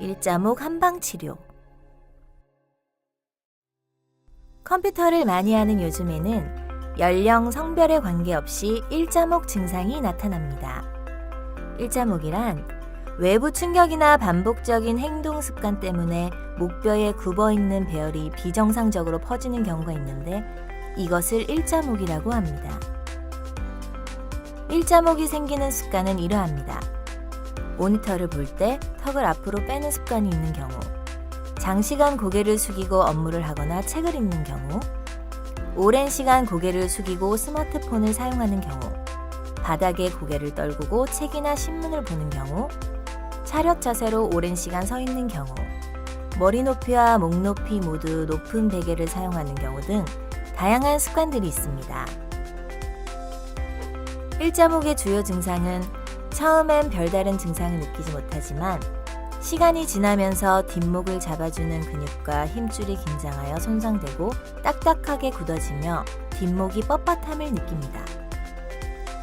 일자목 한방 치료. 컴퓨터를 많이 하는 요즘에는 연령, 성별에 관계없이 일자목 증상이 나타납니다. 일자목이란 외부 충격이나 반복적인 행동 습관 때문에 목뼈에 굽어 있는 배열이 비정상적으로 퍼지는 경우가 있는데 이것을 일자목이라고 합니다. 일자목이 생기는 습관은 이러합니다. 모니터를 볼 때 턱을 앞으로 빼는 습관이 있는 경우, 장시간 고개를 숙이고 업무를 하거나 책을 읽는 경우, 오랜 시간 고개를 숙이고 스마트폰을 사용하는 경우, 바닥에 고개를 떨구고 책이나 신문을 보는 경우, 차렷 자세로 오랜 시간 서 있는 경우, 머리 높이와 목 높이 모두 높은 베개를 사용하는 경우 등 다양한 습관들이 있습니다. 일자목의 주요 증상은 처음엔 별다른 증상을 느끼지 못하지만 시간이 지나면서 뒷목을 잡아주는 근육과 힘줄이 긴장하여 손상되고 딱딱하게 굳어지며 뒷목이 뻣뻣함을 느낍니다.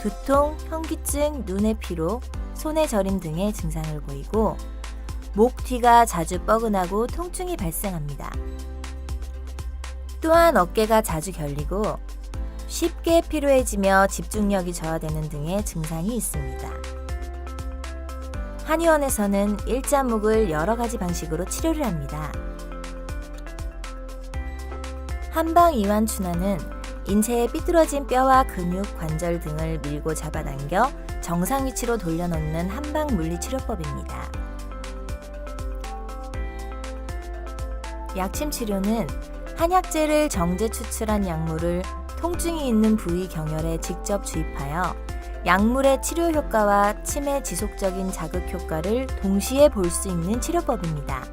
두통, 현기증, 눈의 피로, 손의 저림 등의 증상을 보이고 목 뒤가 자주 뻐근하고 통증이 발생합니다. 또한 어깨가 자주 결리고 쉽게 피로해지며 집중력이 저하되는 등의 증상이 있습니다. 한의원에서는 일자목을 여러 가지 방식으로 치료를 합니다. 한방 이완 추나는 인체의 삐뚤어진 뼈와 근육, 관절 등을 밀고 잡아당겨 정상 위치로 돌려놓는 한방 물리 치료법입니다. 약침 치료는 한약재를 정제 추출한 약물을 통증이 있는 부위 경혈에 직접 주입하여 약물의 치료 효과와 침의 지속적인 자극 효과를 동시에 볼 수 있는 치료법입니다.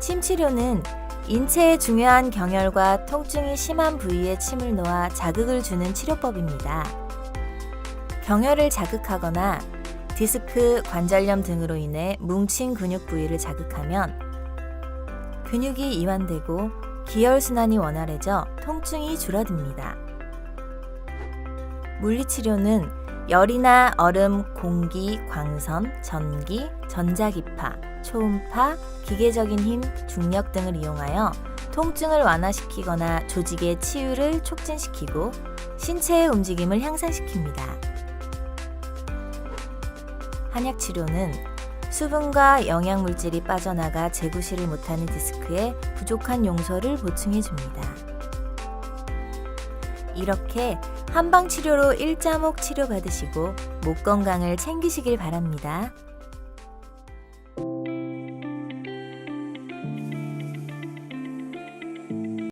침 치료는 인체의 중요한 경혈과 통증이 심한 부위에 침을 놓아 자극을 주는 치료법입니다. 경혈을 자극하거나 디스크, 관절염 등으로 인해 뭉친 근육 부위를 자극하면 근육이 이완되고 기혈순환이 원활해져 통증이 줄어듭니다. 물리치료는 열이나 얼음, 공기, 광선, 전기, 전자기파, 초음파, 기계적인 힘, 중력 등을 이용하여 통증을 완화시키거나 조직의 치유를 촉진시키고 신체의 움직임을 향상시킵니다. 한약 치료는 수분과 영양물질이 빠져나가 재구실을 못하는 디스크에 부족한 용소를 보충해 줍니다. 이렇게 한방 치료로 일자목 치료 받으시고 목 건강을 챙기시길 바랍니다.